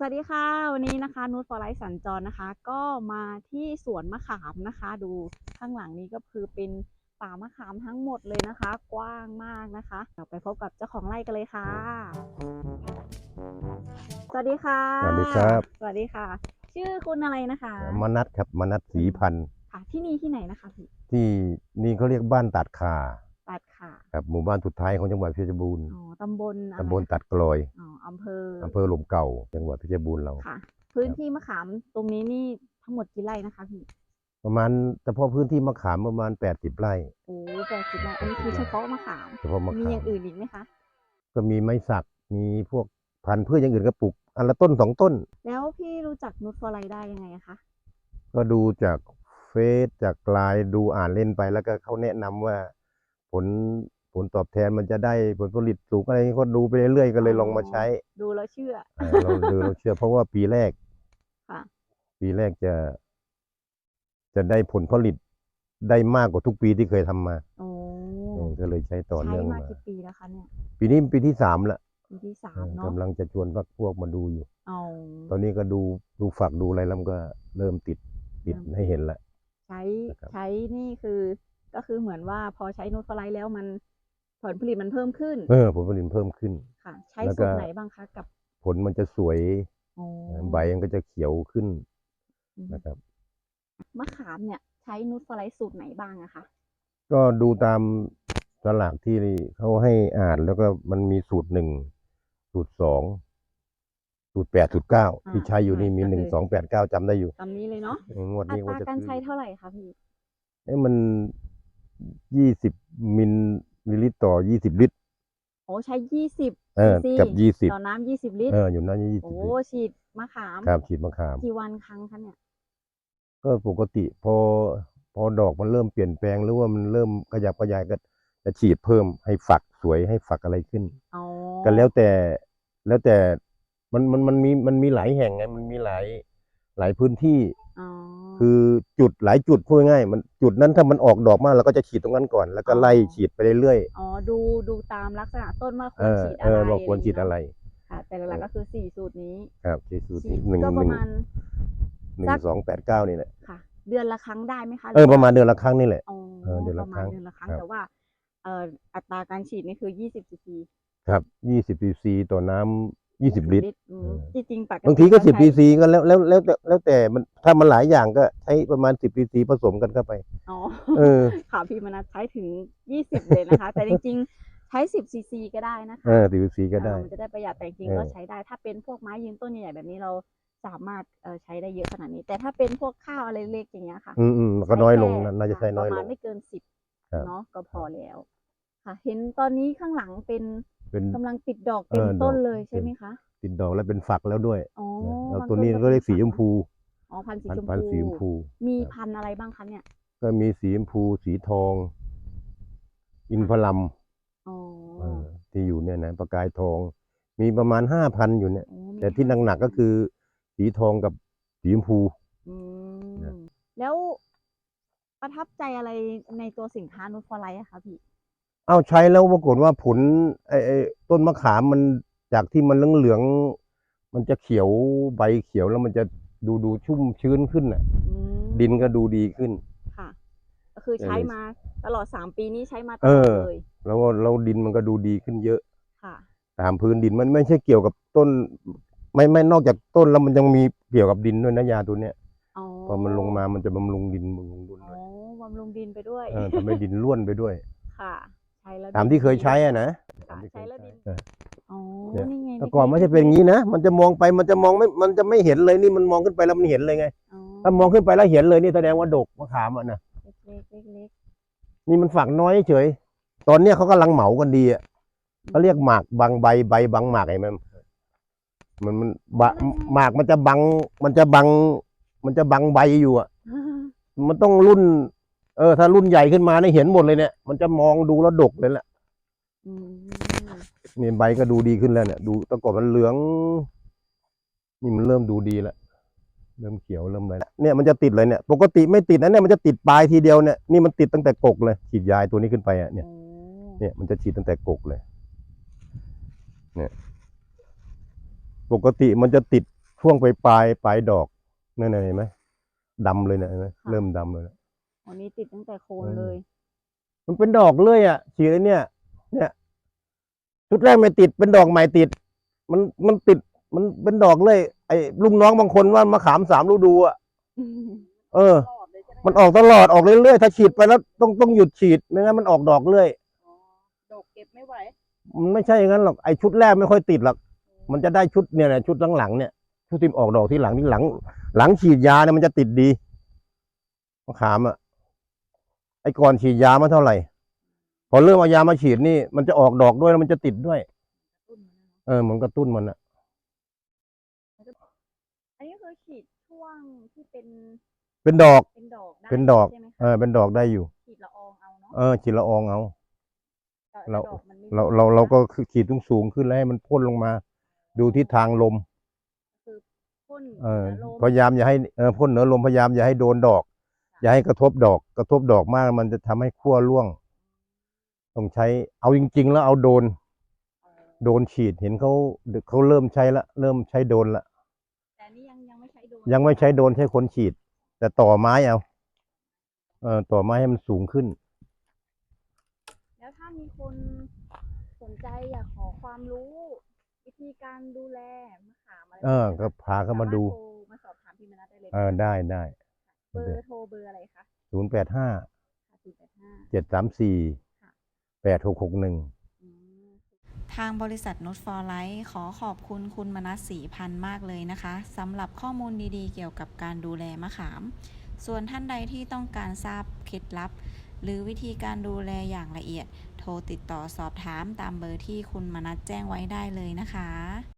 สวัสดีค่ะ วันนี้นะคะนูตฟอร์ไลท์สัญจรนะคะ ก็มาที่สวนมะขามนะคะ ดูข้างหลังนี้ก็คือเป็นป่ามะขามทั้งหมดเลยนะคะ กว้างมากนะคะเดี๋ยวไปพบกับเจ้าของไร่กันเลยค่ะ สวัสดีค่ะสวัสดีครับ สวัสดีค่ะ ชื่อคุณอะไรนะคะมนัทครับมนัทศรีพันธ์ค่ะที่นี่ที่ไหนนะคะพี่ที่นี่เขาเรียกบ้านตัดขา ตัดค่ะครับหมู่บ้านสุดท้ายของจังหวัดเพชรบูรณ์อ๋อตำบลอะไรตำบลตัดกลอยอ๋ออำเภออำเภอหลมเก่า จังหวัดเพชรบูรณ์เรา ค่ะ พื้นที่มะขามตรงนี้นี่ทั้งหมดกี่ไร่นะคะพี่ประมาณเฉพาะพื้นที่มะขามประมาณ80ไร่โอ้แปดสิบไร่อันนี้คือเฉพาะมะขามเฉพาะมะมีขาอมย่างอื่นอีกไหมคะก็มีไม้สักมีพวกพันธุ์พืชอย่างอื่นก็ปลูกอันละต้นสองต้น แล้วพี่รู้จักนุชฟอร์ไลได้ยังไงอะคะก็ดูจากเฟซจากไลน์ดูอ่านเล่นไปแล้วก็เขาแนะนำว่า ผลผลตอบแทนมันจะได้ผลผลิตสูงอะไรอย่างนี้ก็ดูไปเรื่อยๆก็เลยลองมาใช้ดูแล้วเชื่อเออเราดูเราเชื่อเพราะว่าปีแรกค่ะ ปีแรกจะ จะได้ผลผลิตได้มากกว่าทุกปีที่เคยทำมาโอ้เออก็เลยใช้ต่อใช้เนื่องมามา กี่ปีแล้วคะเนี่ยปีนี้ปีที่สามละปีที่สาเอมอเนาะกำลังจะชวนพวกพวกมาดูอยู่ เอา ตอนนี้ก็ดูดูฝักดูอะไรแล้วมันก็เริ่มติดติดให้เห็นละ ใช้นะครับ ใช้นี่คือ ก็คือเหมือนว่าพอใช้นุชฟอร์ไลแล้วมันผลผลิตมันเพิ่มขึ้น เออผลผลิตเพิ่มขึ้นค่ะ ใช้แล้วก็สูตรไหนบ้างคะกับ ผลมันจะสวยโอ้ใบมันก็จะเขียวขึ้นอืมนะครับมะขามเนี่ย ใช้นุชฟอร์ไลสูตรไหนบ้างอะคะก็ดูตามสลากที่เขาให้อ่านแล้วก็มันมีสูตรหนึ่งสูตรสองสูตรแปดสูตรเก้าที่ใช้อยู่นี่มีหนึ่งสองแปดเก้าจำได้อยู่ตามนี้เลยเนาะเอองวดอันี้ตว่าราจะการซื้อใช้เท่าไหร่คะพี่เอ้มัน ยี่สิบมิลลิลิตรต่อยี่สิบลิตร โอ้ใช้ยี่สิบเออซีกับยี่สิบต่อน้ำยี่สิบลิตร เออ อยู่นั่นยี่สิโอ้บลิตรฉีดมะขาม ครับฉีดมะขาม กี่วันครั้งคะเนี่ย ก็ปกติพอพอดอกมันเริ่มเปลี่ยนแปลงหรือว่ามันเริ่มขยับขยายก็จะฉีดเพิ่มให้ฝักสวยให้ฝักอะไรขึ้นอ๋อก็แล้วแต่แล้วแต่มันมันมันมีมันมีหลายแห่งไงมันมีหลาย หลายพื้นที่อ๋อคือจุดหลายจุดพูดง่ายๆมันจุดนั้นถ้ามันออกดอกมากเราก็จะฉีดตรงนั้นก่อน แล้วก็ไล่ฉีดไปเรื่อยอ๋อดูดูตามลักษณะต้นว่าคๆวเอรอฉีดเออะไรอว่าควรฉีดอะไรค่ะแต่หลักๆก็คือสี่สูตรนี้ครับฉีดสูตรฉีดหนึ่งก็หประนึ่งมาณหนึ่งสักสองแปดเก้านี่แหละค่ะ เดือนละครั้งได้ไหมคะเออประมาณเดือนละครั้งนี่แหละอ๋อเออเดือนปละระคมารั้ณงเดือนละครั้งครับแต่ว่าเอ่ออัตราการฉีดนี่คือยี่สิบซีซีครับยี่สิบซีซีต่อน้ำ ยี่สิบลิตร อืมเออจริงๆปกติบางทีก็สิบใช้ซีซีก็แล้วแล้วแล้วแต่แล้วแต่มันถ้ามันหลายอย่างก็ใช้ประมาณสิบซีซีผสมกันเข้าไป อ๋อ เออ ค่ะพี่มนัสใช้ถึงยี่สิบเลยนะคะ แต่จริงๆ ใช้สิบซีซีก็ได้นะคะเออสิบซีซีก็ได้ เออมันจะได้ประหยัดแต่จริงเอๆอ ก็ใช้ได้ ถ้าเป็นพวกไม้ยืนต้นใหญ่ๆแบบนี้เราสามารถเอ่อใช้ได้เยอะขนาดนี้ แต่ถ้าเป็นพวกข้าวอะไรเล็กอย่างเงี้ยค่ะอืมอืมก็น้อยลงใช้นะแค่น่าจะใช้น้อยประลมาณงไม่เกินสิบครับเนาะก็พอแล้ว ค่ะ เห็นตอนนี้ข้างหลังเป็น เป็นกำลังติดดอกเต็มเออดอกต้นเลยใช่เต็มไหมคะติดดอกแล้วเป็นฝักแล้วด้วยอ๋อนะแล้วบางตัวนี้ต้ก็เรียกสีชมพูอ๋อพันธุ์สีพันชธุ์มพันธุ์สีชมพู พู มีครับพันธุ์อะไรบ้างคะเนี่ยก็มีสีชมพูสีทอง อินทพลัมอ๋อเออที่อยู่เนี่ยนะประกายทอง มีประมาณห้าพันอยู่เนี่ย โอ้มีแต่ที่หนักๆก็คือ สีทองกับสีชมพู อืนะมแล้วประทับใจอะไรในตัวสินค้านูตฟอร์ไลท์อะคะพี่ เอาใช้แล้วปรากฏว่าผลไอ้ไอ้ต้นมะขามมันจากที่มันเหลืองๆมันจะเขียวใบเขียวแล้วมันจะดูดูชุ่มชื้นขึ้นน่ะ อืมดินก็ดูดีขึ้น ค่ะ ก็คือใช้เลยมาตลอดสามปีนี้ใช้มาตเอลอดอเลยแล้วก็เราดินมันก็ดูดีขึ้นเยอะ ค่ะ ตามพื้นดินมันไม่ใช่เกี่ยวกับต้น ไม่ไม่นอกจากต้นแล้วมันยังมีเกี่ยวกับดินด้วยนะยาตัวเนี้ยอ๋อพอมันลงมามันจะบำรุงดินบำรุงดินอ๋ด้อวยบำรุงดินไปด้วย เออทำให้ดินร่วนไปด้วย ค่ะ ใช้แล้วตามที่เคยใช้อะนะค่ะตามที่เคใช้ยแล้วดินเอออ๋อเนี่ย นี่ไงแต่ก่อนไม่ใช่เป็นอย่างนี้นะ มันจะมองไป มันจะมองไม่ มันจะไม่เห็นเลยนี่ มันมองขึ้นไปแล้วมันเห็นเลยไง อ๋อถ้ามองขึ้นไปแล้วเห็นเลยนี่แสดงว่าดกมะขามอะนะเล็กๆเล็กนี่มันฝักน้อยเฉย ตอนเนี้ยเขากำลังเหมากันดีอะเขาเรียกหมากบางใบใบบางหมากไอ้มันมันมันบะหมากมันจะบัง มันจะบัง มันจะบังใบอยู่อะ ๆ มันต้องรุ่น เออถ้ารุ่นใหญ่ขึ้นมาเนี่ยเห็นหมดเลยเนี่ย มันจะมองดูแล้วดกเลยแหละอืมนี่ใบก็ดูดีขึ้นแล้วเนี่ยดูแตะก่อนมันเหลือง นี่มันเริ่มดูดีแล้วเริ่มเขียวเริ่มอะไรแล้วเนี่ยมันจะติดเลยเนี่ย ปกติไม่ติดนะเนี่ยมันจะติดปลายทีเดียวเนี่ยนี่มันติดตั้งแต่กกเลยฉีดยายตัวนี้ขึ้นไปอะเนี่ย โอ้เนี่ยมันจะฉีดตั้งแต่กกเลย เนี่ย ปกติมันจะติดช่วงไปปลายปลายดอกนั่นน่ะเห็นไหมดำเลยนะเห็นไหมเริ่มดำเลยนะ วันนี้ติดตั้งแต่โคนเออเลย มันเป็นดอกเลื่อยอะฉีดไอ้เนี่ย เนี่ยชุดแรกไม่ติดเป็นดอกใหม่ติด มันมันติด มันเป็นดอกเลื่อยไอ้ลุงน้องบางคนว่ามะขามสามฤดูอะเออ มันออกตลอดออกเรื่อยๆถ้าฉีดไปแล้วต้องต้องหยุดฉีดไม่งั้นมันออกดอกเรื่อยดอกเก็บไม่ไหวมันไม่ใช่อย่างนั้นหรอกไอ้ชุดแรกไม่ค่อยติดหรอกมันจะได้ชุดเนี่ยแหละชุดหลังๆเนี่ยชุดที่ออกดอกที่หลังที่หลัง หลังฉีดยาเนี่ยมันจะติดดีมะขามอะไอ้ก่อนฉีดยามาเท่าไหร่ พอเริ่มเอายามาฉีดนี่มันจะออกดอกด้วยแล้วมันจะติดด้วย เออเหมือนกระตุ้นมันอะอันนี้คือฉีดช่วงที่เป็น เป็นดอก เป็นดอกได้เป็นดอก ใช่ไหมเอคะอ เป็นดอกได้อยู่ ฉีดละอองเอาเนาะเออฉีดละอองเอา แต่เรา ดอกมันไม่เราเราเราก็คือขีดสูงๆขึ้นแล้วให้มันพ่นลงมา ดูทิศทางลมพ่นเออหนืลมพยายามอย่าให้เออพ่นเหนือลมพยายามอย่าให้โดนดอก อย่าให้กระทบดอกกระทบดอกมาก มันจะทำให้ขั้วร่วง ต้องใช้ เอาจริง ๆ แล้วเอาโดนเออโดนฉีดเห็นเขาเขาเริ่มใช้ละ เริ่มใช้โดนละแต่อันนี่ยังยังไม่ใช้โดนยังไม่ใช้โดนใช้คนฉีด แต่ต่อไม้เอาเออต่อไม้ให้มันสูงขึ้น แล้วถ้ามีคนสนใจอยากขอความรู้ วิธีการดูแลมะขามอะไรเออก็พาเข้ามาดูสรถโทรมาสอบถามพี่มนัสได้เลยเออได้ได้ เบอร์โทรเบอร์อะไรคะศูนย์แปดห้าศูนย์แปดห้าเจ็ดสามสี่แปดหกหกหนึ่งทางบริษัทนุชฟอร์ไลท์ขอขอบคุณคุณมนัสศรีพันธ์มากเลยนะคะสำหรับข้อมูลดีๆ เกี่ยวกับการดูแลมะขาม ส่วนท่านใดที่ต้องการทราบเคล็ดลับ หรือวิธีการดูแลอย่างละเอียด โทรติดต่อสอบถามตามเบอร์ที่คุณมนัสแจ้งไว้ได้เลยนะคะ